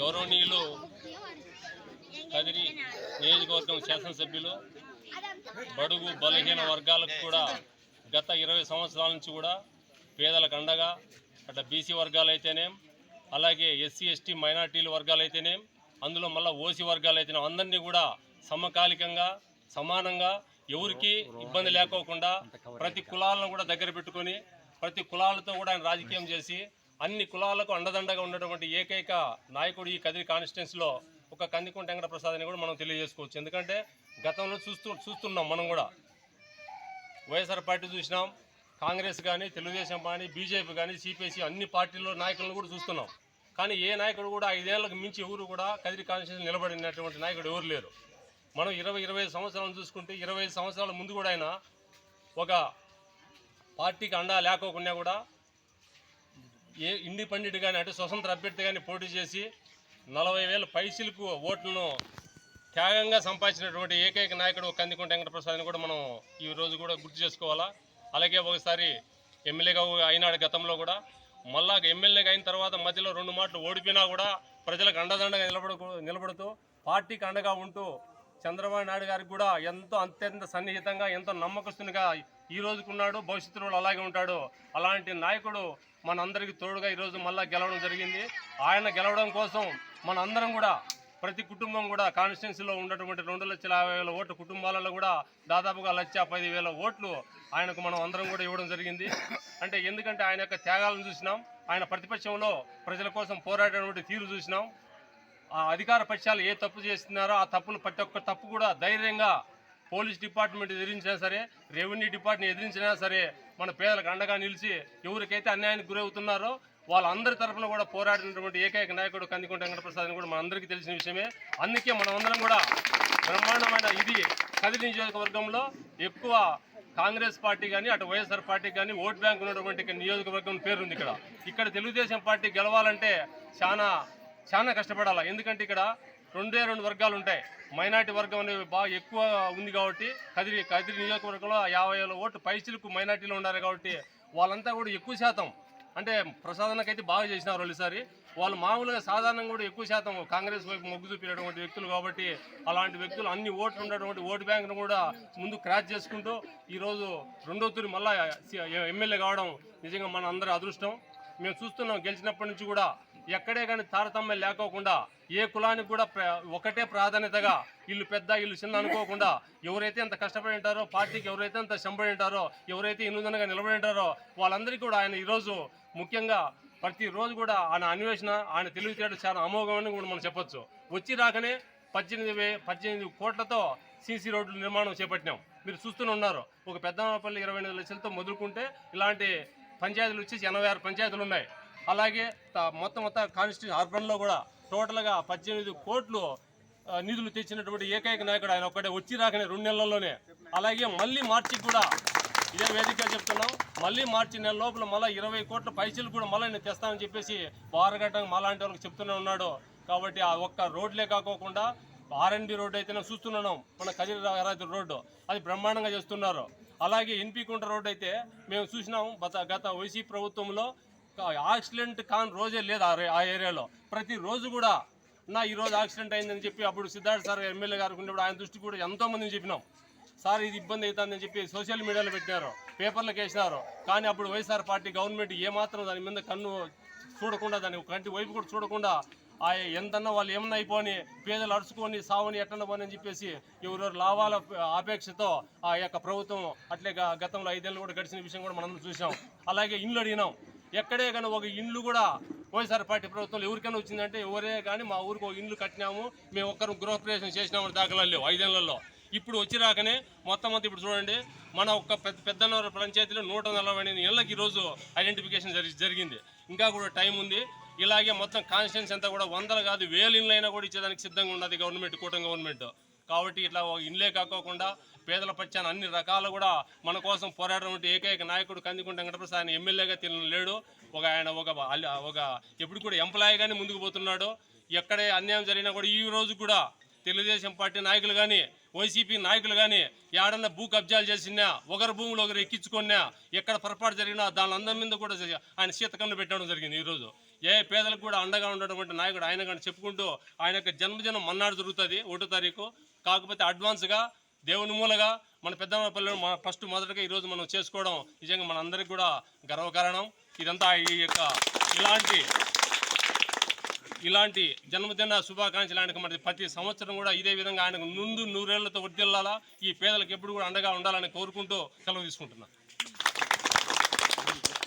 గౌరవనీయులు కదిరి నియోజకవర్గం శాసనసభ్యులు బడుగు బలహీన వర్గాలకు కూడా గత ఇరవై సంవత్సరాల నుంచి కూడా పేదలకు అండగా అట్లా బీసీ వర్గాలు అయితేనేం అలాగే ఎస్సీ ఎస్టీ మైనార్టీల వర్గాలు అయితేనేం అందులో మళ్ళీ ఓసీ వర్గాలు అయితేనేం అందరినీ కూడా సమకాలికంగా సమానంగా ఎవరికి ఇబ్బంది లేకోకుండా ప్రతి కులాలను కూడా దగ్గర పెట్టుకొని ప్రతి కులాలతో కూడా ఆయన రాజకీయం చేసి అన్ని కులాలకు అండదండగా ఉన్నటువంటి ఏకైక నాయకుడు ఈ కదిరి కాన్స్టిట్యున్సీలో ఒక కందికుంట వెంకటప్రసాద్ అని కూడా మనం తెలియజేసుకోవచ్చు. ఎందుకంటే గతంలో చూస్తూ చూస్తున్నాం మనం కూడా. వైఎస్ఆర్ పార్టీ చూసినాం. కాంగ్రెస్ కానీ తెలుగుదేశం కానీ బీజేపీ కానీ సిపిఎస్సి అన్ని పార్టీల్లో నాయకులను కూడా చూస్తున్నాం. కానీ ఏ నాయకుడు కూడా ఐదేళ్ళకు మించి ఎవరు కూడా కదిరి కాన్స్టిట్యూషన్ నిలబడినటువంటి నాయకుడు ఎవరు లేరు. మనం ఇరవై ఇరవై ఐదు సంవత్సరాలను చూసుకుంటే ఇరవై ఐదు సంవత్సరాల ముందు కూడా ఆయన ఒక పార్టీకి అండా లేకోకుండా కూడా ఏ ఇండిపెండెంట్ కానీ అంటే స్వతంత్ర అభ్యర్థి కానీ పోటీ చేసి నలభై వేల పైసలకు ఓట్లను త్యాగంగా సంపాదించినటువంటి ఏకైక నాయకుడు కందికొండ వెంకటప్రసాద్ని కూడా మనం ఈ రోజు కూడా గుర్తు చేసుకోవాలా. అలాగే ఒకసారి ఎమ్మెల్యేగా అయినాడు గతంలో కూడా. మళ్ళా ఎమ్మెల్యేగా అయిన తర్వాత మధ్యలో రెండు మాటలు ఓడిపోయినా కూడా ప్రజలకు అండదండగా నిలబడు నిలబడుతూ పార్టీకి అండగా ఉంటూ చంద్రబాబు నాయుడు గారికి కూడా ఎంతో అత్యంత సన్నిహితంగా ఎంతో నమ్మకస్తునిగా ఈ రోజుకున్నాడు. భవిష్యత్తులో అలాగే ఉంటాడు. అలాంటి నాయకుడు మనందరికీ తోడుగా ఈరోజు మళ్ళా గెలవడం జరిగింది. ఆయన గెలవడం కోసం మనందరం కూడా ప్రతి కుటుంబం కూడా కాన్స్టిట్యున్సీలో ఉన్నటువంటి రెండు లక్షల యాభై వేల ఓట్ల కుటుంబాలలో కూడా దాదాపుగా లక్ష పది వేల ఓట్లు ఆయనకు మనం అందరం కూడా ఇవ్వడం జరిగింది. అంటే ఎందుకంటే ఆయన యొక్క త్యాగాలను చూసినాం. ఆయన ప్రతిపక్షంలో ప్రజల కోసం పోరాడేటువంటి తీరు చూసినాం. ఆ అధికార పక్షాలు ఏ తప్పు చేస్తున్నారో ఆ తప్పులు ప్రతి ఒక్క తప్పు కూడా ధైర్యంగా పోలీస్ డిపార్ట్మెంట్ ఎదిరించినా సరే రెవెన్యూ డిపార్ట్మెంట్ ఎదిరించినా సరే మన పేదలకు అండగా నిలిచి ఎవరికైతే అన్యాయానికి గురవుతున్నారో వాళ్ళందరి తరఫున కూడా పోరాడినటువంటి ఏకైక నాయకుడు కందికొండ వెంకటప్రసాద్ అని కూడా మనందరికీ తెలిసిన విషయమే. అందుకే మనమందరం కూడా బ్రహ్మాండమైన ఇది కదిరి నియోజకవర్గంలో ఎక్కువ కాంగ్రెస్ పార్టీ కానీ అటు వైఎస్ఆర్ పార్టీ కానీ ఓట్ బ్యాంక్ ఉన్నటువంటి నియోజకవర్గం పేరుంది ఇక్కడ. ఇక్కడ తెలుగుదేశం పార్టీ గెలవాలంటే చాలా చాలా కష్టపడాలి. ఎందుకంటే ఇక్కడ రెండే రెండు వర్గాలు ఉంటాయి. మైనార్టీ వర్గం అనేది బాగా ఎక్కువ ఉంది కాబట్టి కదిరి కదిరి నియోజకవర్గంలో యాభై వేల ఓట్లు పైసలకు మైనార్టీలో ఉన్నారు కాబట్టి వాళ్ళంతా కూడా ఎక్కువ శాతం అంటే ప్రసాదానికైతే బాగా చేసినారు వాళ్ళు ఈసారి వాళ్ళు మామూలుగా సాధారణంగా కూడా ఎక్కువ శాతం కాంగ్రెస్ వైపు మొగ్గు చూపినటువంటి వ్యక్తులు కాబట్టి అలాంటి వ్యక్తులు అన్ని ఓట్లు ఉన్నటువంటి ఓటు బ్యాంకును కూడా ముందు క్రాచ్ చేసుకుంటూ ఈరోజు రెండో తూరి మళ్ళా ఎమ్మెల్యే కావడం నిజంగా మన అందరి అదృష్టం. మేము చూస్తున్నాం గెలిచినప్పటి నుంచి కూడా ఎక్కడే కానీ తారతమ్యం లేకోకుండా ఏ కులానికి కూడా ఒకటే ప్రాధాన్యతగా ఇల్లు పెద్ద ఇల్లు చిన్న అనుకోకుండా ఎవరైతే అంత కష్టపడి ఉంటారో పార్టీకి ఎవరైతే అంత శ్రమపడి ఉంటారో ఎవరైతే ఇనుదనగా నిలబడి ఉంటారో వాళ్ళందరికీ కూడా ఆయన ఈరోజు ముఖ్యంగా ప్రతిరోజు కూడా ఆయన అన్వేషణ ఆయన తెలివితేటలు చాలా అమోఘమని కూడా మనం చెప్పొచ్చు. వచ్చి రాకనే పద్దెనిమిది వే పద్దెనిమిది కోట్లతో సీసీ రోడ్లు నిర్మాణం చేపట్టినాం. మీరు చూస్తూనే ఉన్నారు. ఒక పెద్దపల్లి ఇరవై ఎనిమిది లక్షలతో మొదలుకుంటే ఇలాంటి పంచాయతీలు వచ్చేసి ఎనభై ఆరు పంచాయతీలు ఉన్నాయి. అలాగే మొత్తం మొత్తం కాన్స్టిట్యూషన్ అర్బన్లో కూడా టోటల్గా పద్దెనిమిది కోట్లు నిధులు తెచ్చినటువంటి ఏకైక నాయకుడు ఆయన ఒక్కడే వచ్చి రాకనే రెండు నెలల్లోనే. అలాగే మళ్ళీ మార్చికి కూడా ఇదే వేదికగా చెప్తున్నాం. మళ్ళీ మార్చి నెల లోపల మళ్ళీ ఇరవై కోట్ల పైసలు కూడా మళ్ళీ నేను తెస్తానని చెప్పేసి బారగట్టం మాలాంటి వాళ్ళకి చెప్తూనే ఉన్నాడు. కాబట్టి ఆ ఒక్క రోడ్లే కాకోకుండా ఆర్ఎన్బి రోడ్డు అయితే చూస్తున్నాం మన కదిరి రోడ్డు. అది బ్రహ్మాండంగా చేస్తున్నారు. అలాగే ఎన్పికుంట రోడ్డు అయితే మేము చూసినాం. గత గత వైసీ ప్రభుత్వంలో యాక్సిడెంట్ కాని రోజే లేదు ఆ ఆ ఏరియాలో. ప్రతిరోజు కూడా నా ఈరోజు యాక్సిడెంట్ అయిందని చెప్పి అప్పుడు సిద్ధార్థ సార్ ఎమ్మెల్యే గారు ఉన్నప్పుడు ఆయన దృష్టి కూడా ఎంతోమందిని చెప్పినాం. సార్ ఇది ఇబ్బంది అవుతుందని చెప్పి సోషల్ మీడియాలో పెట్టినారు. పేపర్లకు వేసినారు కానీ అప్పుడు వైఎస్ఆర్ పార్టీ గవర్నమెంట్ ఏమాత్రం దాని మీద కన్ను చూడకుండా దాని కంటి వైపు కూడా చూడకుండా ఆ ఎంతన్నా వాళ్ళు ఏమన్నా అయిపోని పేదలు అరుచుకొని సావని ఎట్టన పోని అని చెప్పేసి ఎవరెవరు లాభాల ఆపేక్షతో ఆ యొక్క ప్రభుత్వం అట్లే గతంలో ఐదేళ్ళు కూడా గడిచిన విషయం కూడా మనం చూసాం అలాగే ఇండ్లు అడిగినాం. ఎక్కడే కానీ ఒక ఇండ్లు కూడా వైఎస్ఆర్ పార్టీ ప్రభుత్వంలో ఎవరికైనా వచ్చిందంటే ఎవరే కానీ మా ఊరికి ఒక ఇండ్లు కట్టినాము మేము ఒక్కరు గృహప్రవేశం చేసినామని దాఖలాలు లేవు ఐదేళ్ళలో. ఇప్పుడు వచ్చి రాకనే మొత్తం అంతా ఇప్పుడు చూడండి మన ఒక్క పెద్ద పెద్దన్నర పంచాయతీలో నూట నలభై ఎనిమిది ఇళ్ళకి ఈరోజు ఐడెంటిఫికేషన్ జరి జరిగింది. ఇంకా కూడా టైం ఉంది. ఇలాగే మొత్తం కాన్స్టిట్యూన్స్ అంతా కూడా వందలు కాదు వేలు ఇళ్ళైనా అయినా కూడా ఇచ్చేదానికి సిద్ధంగా ఉన్నది గవర్నమెంట్ కూటమి గవర్నమెంట్. కాబట్టి ఇట్లా ఇన్లే ఇండ్లే కాకోకుండా పేదల పచ్చని అన్ని రకాలు కూడా మన కోసం పోరాడినటువంటి ఏకైక నాయకుడు కందికుంట వెంకటప్రసాద్ ఆయన ఎమ్మెల్యేగా తిన లేడు. ఒక ఆయన ఒక ఒక ఎప్పుడు కూడా ఎంప్లాయీగానే ముందుకు పోతున్నాడు. ఎక్కడే అన్యాయం జరిగినా కూడా ఈ రోజు కూడా తెలుగుదేశం పార్టీ నాయకులు కానీ వైసీపీ నాయకులు కానీ ఏడన్నా భూ కబ్జాలు చేసినా ఒకరి భూములు ఒకరు ఎక్కించుకున్నా ఎక్కడ పొరపాటు జరిగినా దాని అందం మీద కూడా ఆయన శీతకన్ను పెట్టడం జరిగింది ఈరోజు ఏ పేదలకు కూడా అండగా ఉన్నటువంటి నాయకుడు ఆయన కానీ చెప్పుకుంటూ ఆయన యొక్క జన్మదినం మన్నాడు జరుగుతుంది ఒకటో తారీఖు. కాకపోతే అడ్వాన్స్గా దేవుని మూలగా మన పెద్దపల్లి మన ఫస్ట్ మొదటగా ఈరోజు మనం చేసుకోవడం నిజంగా మన అందరికి కూడా గర్వకారణం. ఇదంతా ఈ యొక్క ఇలాంటి ఇలాంటి జన్మదిన శుభాకాంక్షలు ఆయనకు మరి ప్రతి సంవత్సరం కూడా ఇదే విధంగా ఆయనకు ముందు నూరేళ్ళతో వర్దిల్లాలా ఈ పేదలకు ఎప్పుడు కూడా అండగా ఉండాలని కోరుకుంటూ సెలవు తీసుకుంటున్నాను